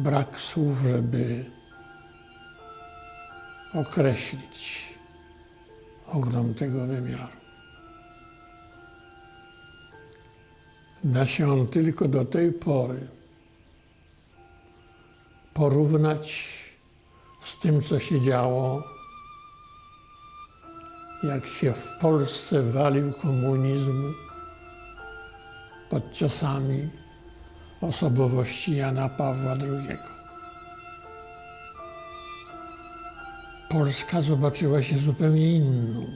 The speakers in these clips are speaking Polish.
brak słów, żeby określić ogrom tego wymiaru. Da się on tylko do tej pory porównać z tym, co się działo, jak się w Polsce walił komunizm pod ciosami osobowości Jana Pawła II. Polska zobaczyła się zupełnie inną.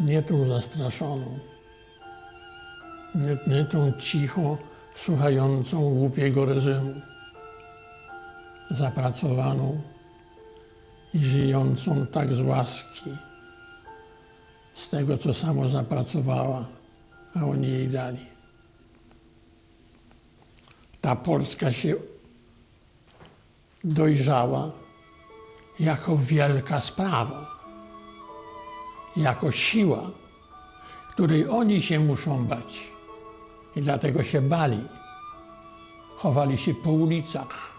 Nie tą zastraszoną, nie, nie tą cichą, słuchającą głupiego reżimu, zapracowaną i żyjącą tak z łaski, z tego, co samo zapracowała, a oni jej dali. Ta Polska się dojrzała jako wielka sprawa, jako siła, której oni się muszą bać. I dlatego się bali. Chowali się po ulicach,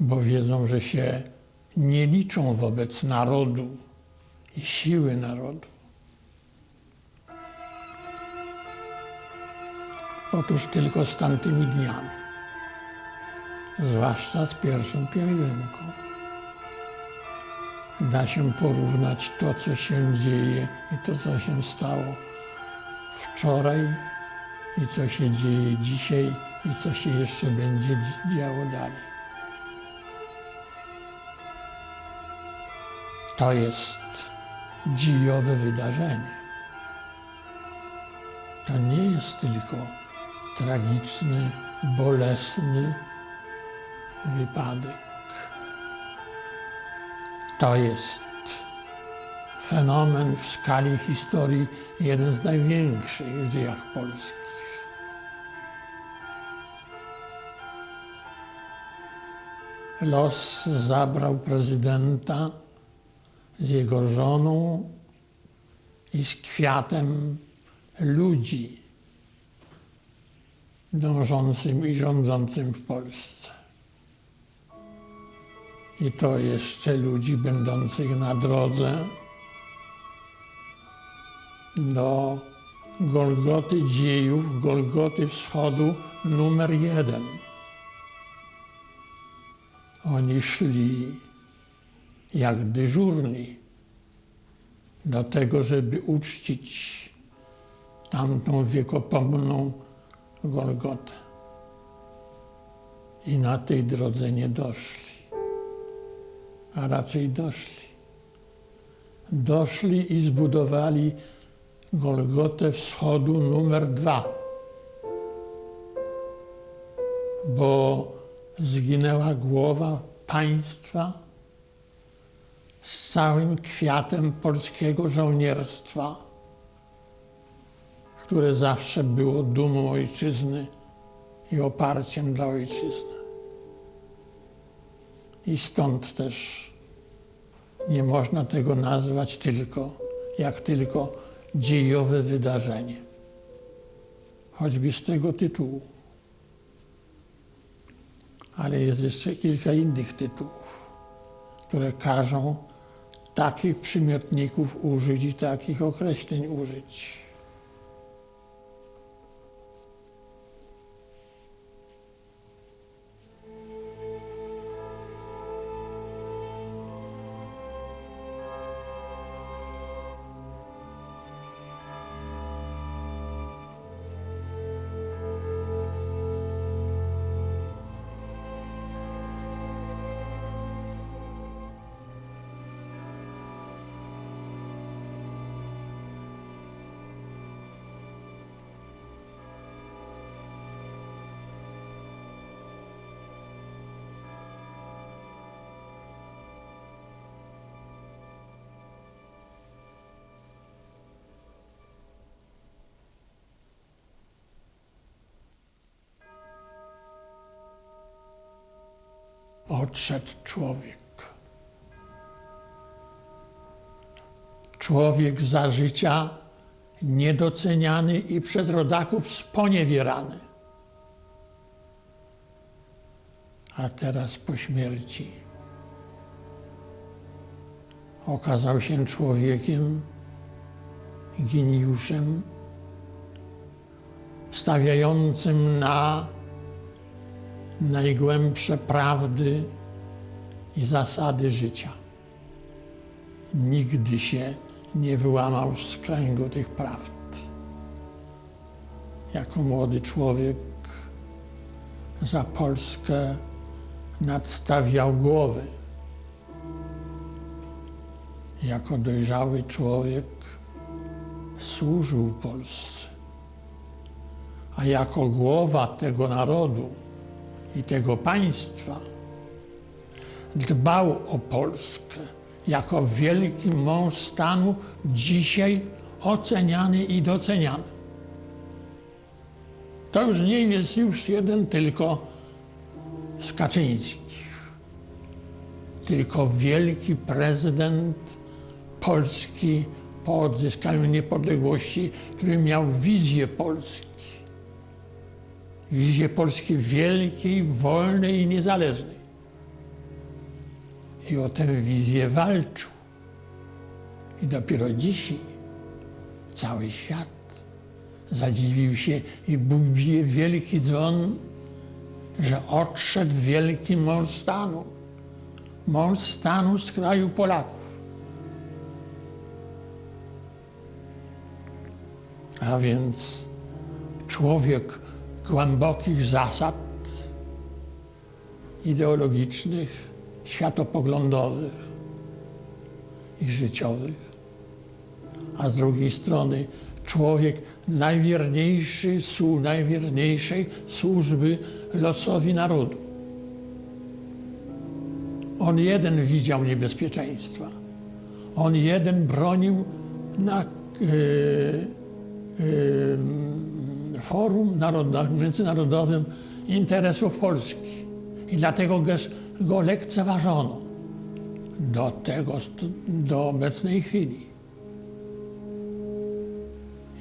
bo wiedzą, że się nie liczą wobec narodu i siły narodu. Otóż tylko z tamtymi dniami, zwłaszcza z pierwszą pielgrzymką, da się porównać to, co się dzieje i to, co się stało wczoraj i co się dzieje dzisiaj i co się jeszcze będzie działo dalej. To jest dziejowe wydarzenie. To nie jest tylko tragiczny, bolesny wypadek. To jest fenomen w skali historii jeden z największych w dziejach polskich. Los zabrał prezydenta z jego żoną i z kwiatem ludzi dążącym i rządzącym w Polsce. I to jeszcze ludzi będących na drodze do Golgoty dziejów, Golgoty Wschodu numer jeden. Oni szli jak dyżurni do tego, żeby uczcić tamtą wiekopomną Golgotę. I na tej drodze nie doszli, a raczej doszli. Doszli i zbudowali Golgotę Wschodu numer dwa, bo zginęła głowa państwa z całym kwiatem polskiego żołnierstwa, które zawsze było dumą ojczyzny i oparciem dla ojczyzny. I stąd też nie można tego nazwać tylko, jak tylko dziejowe wydarzenie. Choćby z tego tytułu. Ale jest jeszcze kilka innych tytułów, które każą takich przymiotników użyć i takich określeń użyć. Odszedł człowiek. Człowiek za życia niedoceniany i przez rodaków sponiewierany. A teraz po śmierci okazał się człowiekiem, geniuszem, stawiającym na najgłębsze prawdy i zasady życia. Nigdy się nie wyłamał z kręgu tych prawd. Jako młody człowiek za Polskę nadstawiał głowy. Jako dojrzały człowiek służył Polsce. A jako głowa tego narodu i tego państwa dbał o Polskę jako wielki mąż stanu, dzisiaj oceniany i doceniany. To już nie jest już jeden tylko z Kaczyńskich, tylko wielki prezydent Polski po odzyskaniu niepodległości, który miał wizję Polski. Wizję Polski wielkiej, wolnej i niezależnej. I o tę wizję walczył. I dopiero dzisiaj cały świat zadziwił się i bije wielki dzwon, że odszedł wielki mąż stanu. Mąż stanu z kraju Polaków. A więc człowiek głębokich zasad ideologicznych, światopoglądowych i życiowych, a z drugiej strony człowiek najwierniejszy, słu, najwierniejszej służby losowi narodu. On jeden widział niebezpieczeństwa. On jeden bronił na yy, yy, forum narodowym, międzynarodowym interesów Polski. I dlatego go, go lekceważono do tego, do obecnej chwili.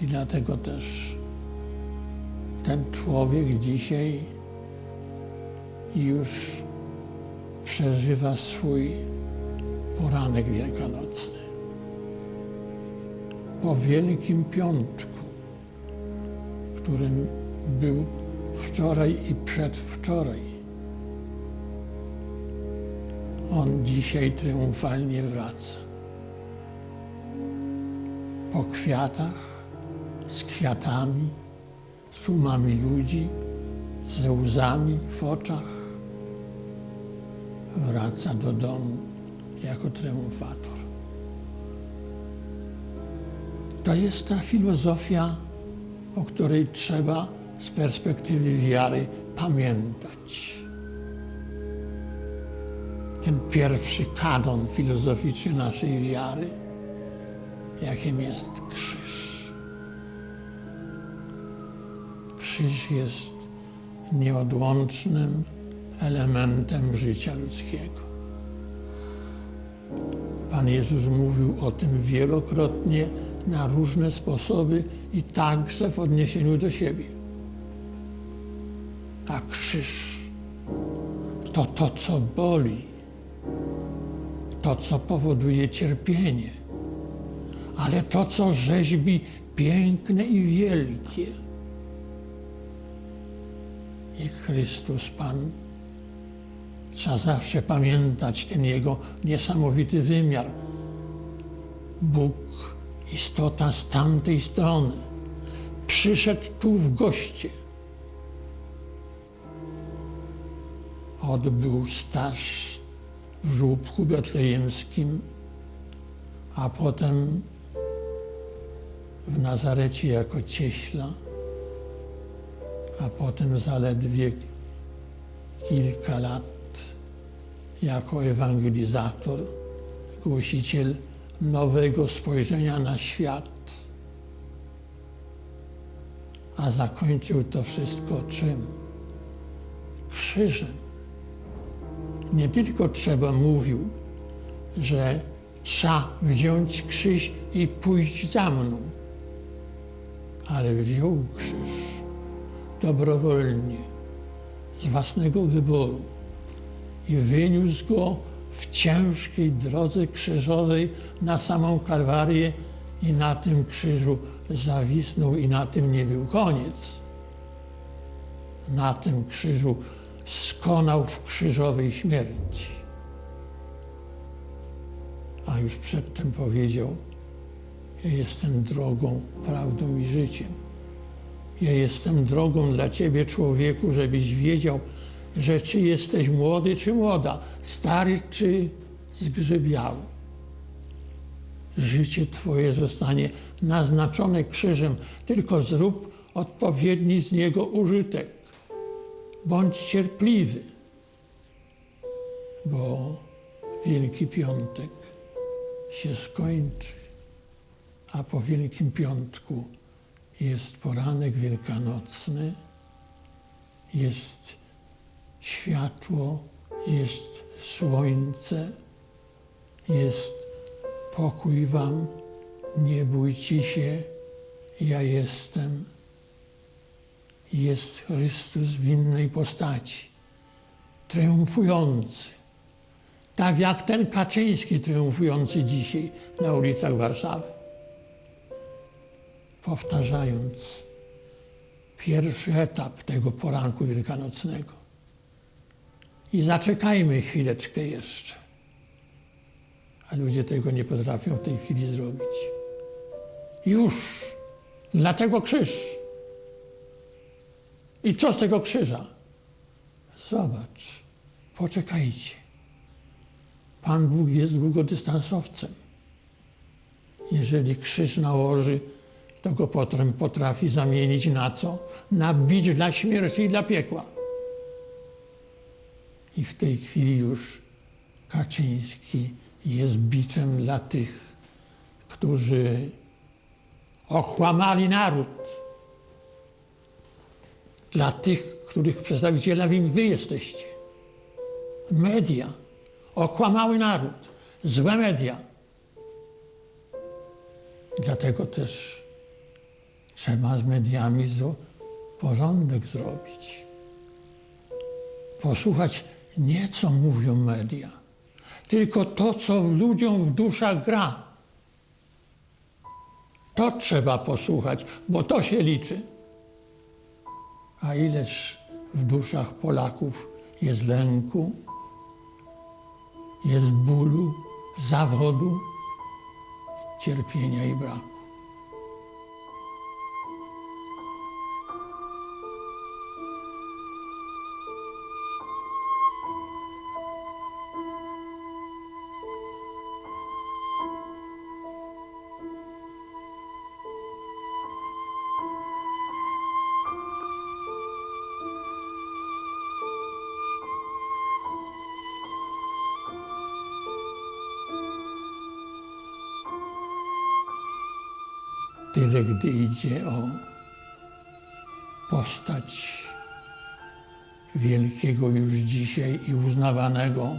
I dlatego też ten człowiek dzisiaj już przeżywa swój poranek wielkanocny. Po Wielkim Piątku, którym był wczoraj i przedwczoraj. On dzisiaj triumfalnie wraca. Po kwiatach, z kwiatami, z tłumami ludzi, ze łzami w oczach, wraca do domu jako triumfator. To jest ta filozofia, o której trzeba z perspektywy wiary pamiętać. Ten pierwszy kanon filozoficzny naszej wiary, jakim jest krzyż. Krzyż jest nieodłącznym elementem życia ludzkiego. Pan Jezus mówił o tym wielokrotnie na różne sposoby i także w odniesieniu do siebie. A krzyż to to, co boli, to, co powoduje cierpienie, ale to, co rzeźbi piękne i wielkie. I Chrystus Pan, trzeba zawsze pamiętać ten Jego niesamowity wymiar. Bóg, istota z tamtej strony, przyszedł tu w goście. Odbył staż w żłóbku betlejemskim, a potem w Nazarecie jako cieśla, a potem zaledwie kilka lat jako ewangelizator, głosiciel nowego spojrzenia na świat. A zakończył to wszystko czym? Krzyżem. Nie tylko trzeba mówił, że trzeba wziąć krzyż i pójść za mną. ale wziął krzyż dobrowolnie, z własnego wyboru i wyniósł go w ciężkiej drodze krzyżowej na samą Kalwarię i na tym krzyżu zawisnął i na tym nie był koniec. Na tym krzyżu skonał w krzyżowej śmierci. A już przedtem powiedział, ja jestem drogą, prawdą i życiem. Ja jestem drogą dla Ciebie, człowieku, żebyś wiedział, że czy jesteś młody, czy młoda, stary, czy zgrzybiały. Życie Twoje zostanie naznaczone krzyżem, tylko zrób odpowiedni z niego użytek. Bądź cierpliwy, bo Wielki Piątek się skończy, a po Wielkim Piątku jest poranek wielkanocny, jest światło, jest słońce, jest pokój wam, nie bójcie się, ja jestem. Jest Chrystus w innej postaci, triumfujący. Tak jak ten Kaczyński triumfujący dzisiaj na ulicach Warszawy. Powtarzając pierwszy etap tego poranku wielkanocnego. I zaczekajmy chwileczkę jeszcze. A ludzie tego nie potrafią w tej chwili zrobić. Już. Dlaczego krzyż? I co z tego krzyża? Zobacz, poczekajcie. Pan Bóg jest długodystansowcem. Jeżeli krzyż nałoży, to go potem potrafi zamienić na co? Na bić dla śmierci i dla piekła. I w tej chwili już Kaczyński jest biczem dla tych, którzy okłamali naród. Dla tych, których przedstawicielami wy jesteście. Media okłamały naród. Złe media. Dlatego też trzeba z mediami porządek zrobić. Posłuchać nie co mówią media, tylko to, co ludziom w duszach gra. To trzeba posłuchać, bo to się liczy. A ileż w duszach Polaków jest lęku, jest bólu, zawodu, cierpienia i braku. Tyle, gdy idzie o postać wielkiego już dzisiaj i uznawanego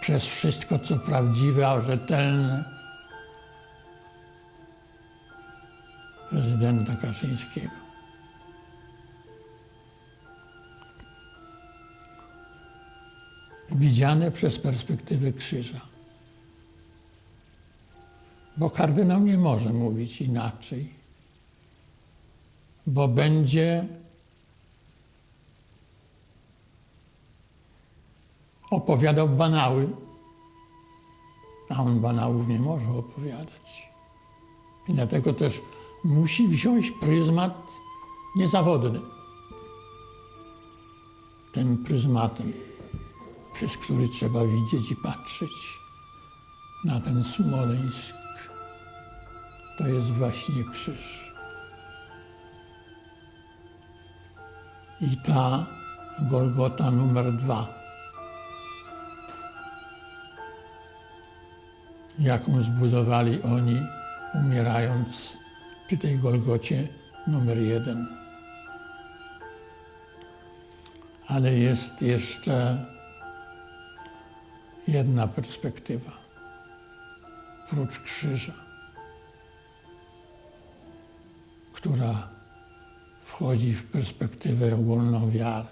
przez wszystko, co prawdziwe, a rzetelne prezydenta Kaczyńskiego. Widziane przez perspektywę krzyża. Bo kardynał nie może mówić inaczej, bo będzie opowiadał banały, a on banałów nie może opowiadać. I dlatego też musi wziąć pryzmat niezawodny. Tym pryzmatem, przez który trzeba widzieć i patrzeć na ten Smoleńsk to jest właśnie krzyż. I ta Golgota numer dwa, jaką zbudowali oni, umierając przy tej Golgocie numer jeden. Ale jest jeszcze jedna perspektywa, prócz krzyża. Która wchodzi w perspektywę ogólną wiary,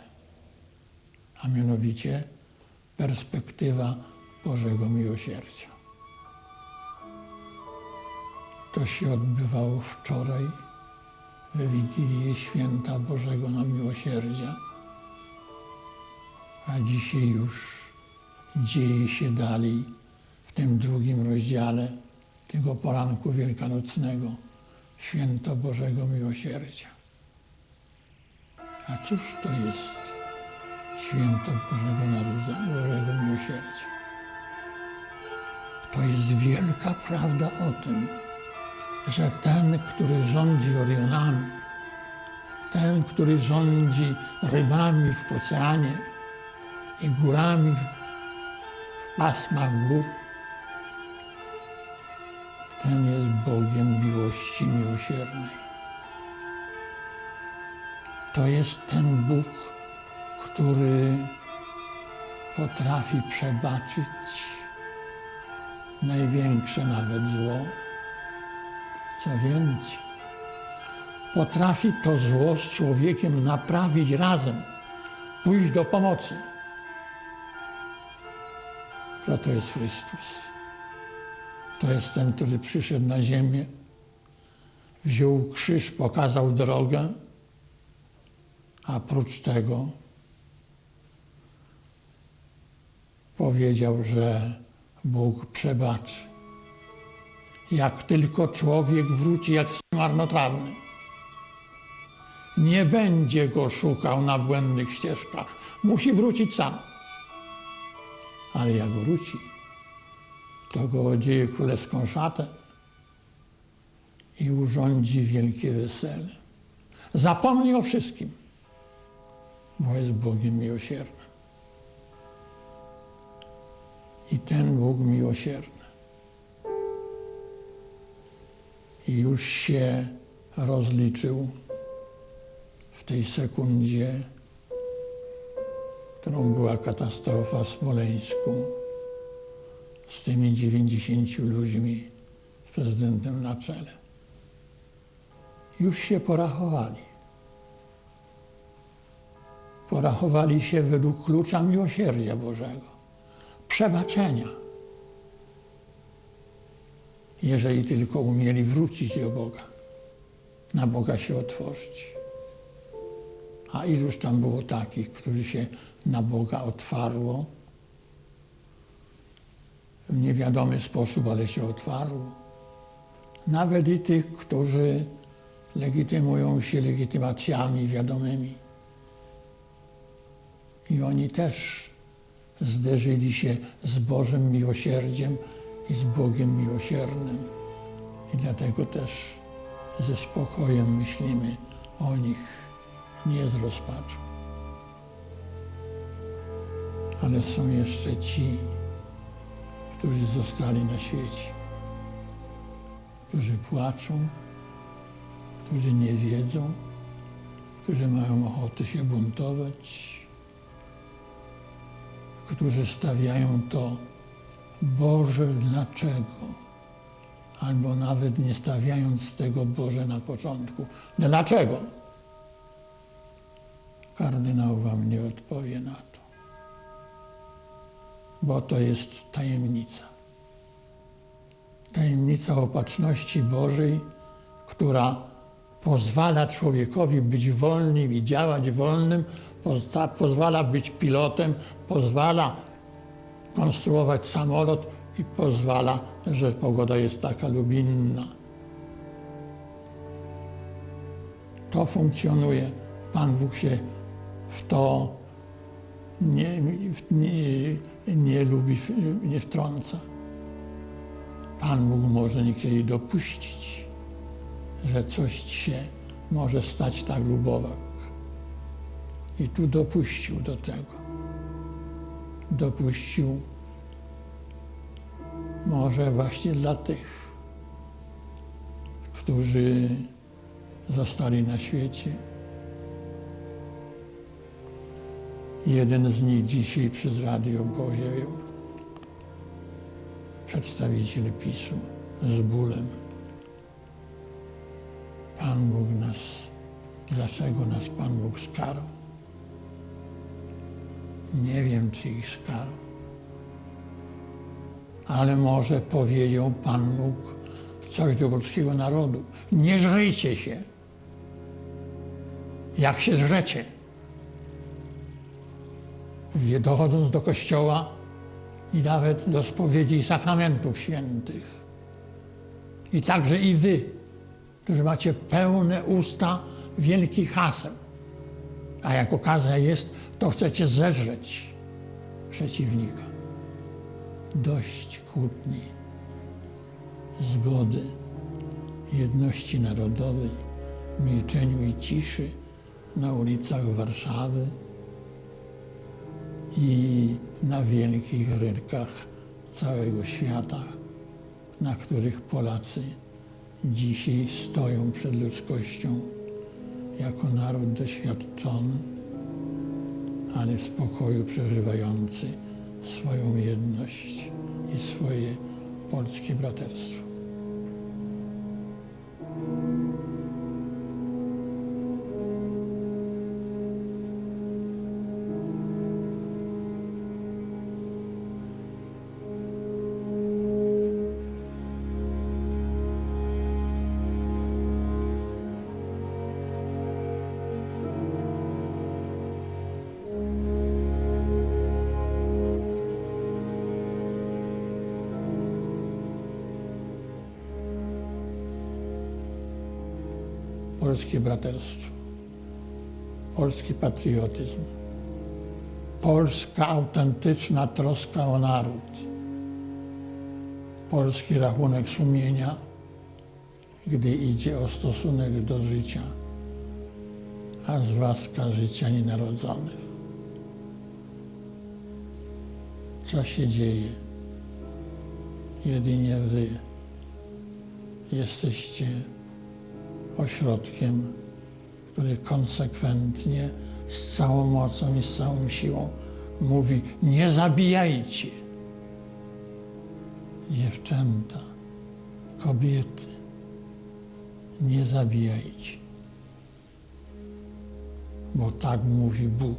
a mianowicie perspektywa Bożego Miłosierdzia. To się odbywało wczoraj w Wigilię Święta Bożego na Miłosierdzia, a dzisiaj już dzieje się dalej w tym drugim rozdziale tego poranku wielkanocnego Święto Bożego Miłosierdzia. A cóż to jest Święto Bożego Narodzenia, Bożego Miłosierdzia? To jest wielka prawda o tym, że ten, który rządzi Orionami, ten, który rządzi rybami w oceanie i górami w pasmach gór, ten jest Bogiem miłości miłosiernej. To jest ten Bóg, który potrafi przebaczyć największe nawet zło. Co więcej, potrafi to zło z człowiekiem naprawić razem, pójść do pomocy. Kto to jest Chrystus? To jest ten, który przyszedł na ziemię, wziął krzyż, pokazał drogę, a prócz tego powiedział, że Bóg przebaczy. Jak tylko człowiek wróci jak marnotrawny, nie będzie go szukał na błędnych ścieżkach. Musi wrócić sam. Ale jak wróci, to go odzieje królewską szatę i urządzi wielkie wesele. Zapomni o wszystkim, bo jest Bogiem miłosiernym. I ten Bóg miłosierny już się rozliczył w tej sekundzie, którą była katastrofa w Smoleńsku z tymi 90 ludźmi, z prezydentem na czele. Już się porachowali. Porachowali się według klucza miłosierdzia Bożego, przebaczenia. Jeżeli tylko umieli wrócić do Boga, na Boga się otworzyć. A iluż tam było takich, którzy się na Boga otwarło, w niewiadomy sposób, ale się otwarło. Nawet i tych, którzy legitymują się legitymacjami wiadomymi. I oni też zderzyli się z Bożym miłosierdziem i z Bogiem miłosiernym. I dlatego też ze spokojem myślimy o nich, nie z rozpaczą. Ale są jeszcze ci, którzy zostali na świecie, którzy płaczą, którzy nie wiedzą, którzy mają ochotę się buntować, którzy stawiają to Boże dlaczego, albo nawet nie stawiając tego Boże na początku. Dlaczego? Kardynał wam nie odpowie na to bo to jest tajemnica. Tajemnica opatrzności Bożej, która pozwala człowiekowi być wolnym i działać wolnym, pozwala być pilotem, pozwala konstruować samolot i pozwala, że pogoda jest taka lub inna. To funkcjonuje. Pan Bóg się w to nie, nie, nie lubi, nie wtrąca. Pan Bóg może niekiedy dopuścić, że coś się może stać tak lub owak. I tu dopuścił do tego. Dopuścił może właśnie dla tych, którzy zostali na świecie. Jeden z nich dzisiaj przez radio powiedział, przedstawiciel PiSu z bólem. Pan Bóg nas, dlaczego nas Pan Bóg skarał? Nie wiem, czy ich skarał. Ale może powiedział Pan Bóg coś do polskiego narodu. Nie żryjcie się, jak się zrzecie. Dochodząc do kościoła i nawet do spowiedzi i sakramentów świętych. I także i wy, którzy macie pełne usta wielkich haseł. A jak okazja jest, to chcecie zeżreć przeciwnika. Dość kłótni, zgody, jedności narodowej, milczeniu i ciszy na ulicach Warszawy i na wielkich rynkach całego świata, na których Polacy dzisiaj stoją przed ludzkością jako naród doświadczony, ale w spokoju przeżywający swoją jedność i swoje polskie braterstwo. Polskie braterstwo, polski patriotyzm, polska autentyczna troska o naród, polski rachunek sumienia, gdy idzie o stosunek do życia, a zwłaszcza życia nienarodzonych. Co się dzieje? Jedynie wy jesteście ośrodkiem, który konsekwentnie, z całą mocą i z całą siłą mówi: nie zabijajcie. Dziewczęta, kobiety, nie zabijajcie. Bo tak mówi Bóg.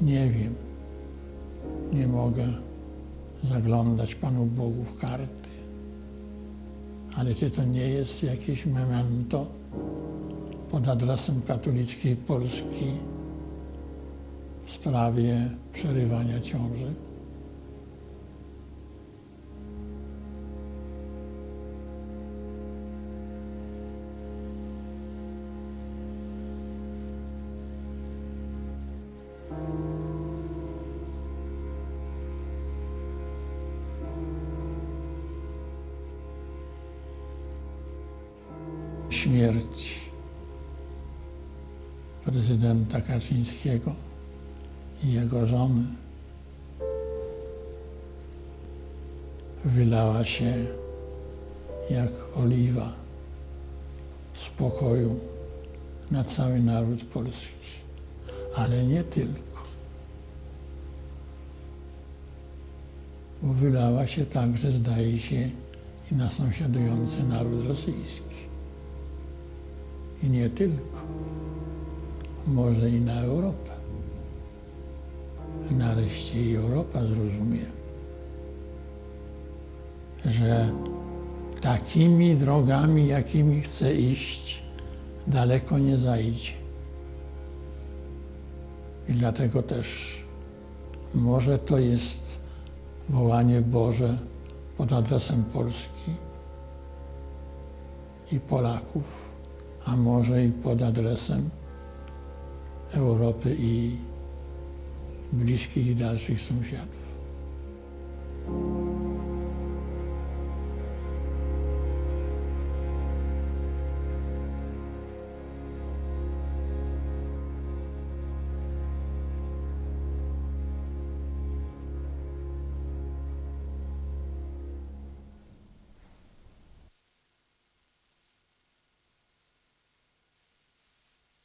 Nie wiem, nie mogę zaglądać Panu Bogu w karty. Ale czy to nie jest jakieś memento pod adresem katolickiej Polski w sprawie przerywania ciąży? Śmierć prezydenta Kaczyńskiego i jego żony wylała się jak oliwa spokoju na cały naród polski, ale nie tylko. Bo wylała się także, zdaje się, i na sąsiadujący naród rosyjski. I nie tylko. Może i na Europę. Nareszcie i Europa zrozumie, że takimi drogami, jakimi chce iść, daleko nie zajdzie. I dlatego też może to jest wołanie Boże pod adresem Polski i Polaków a może i pod adresem Europy i bliskich i dalszych sąsiadów.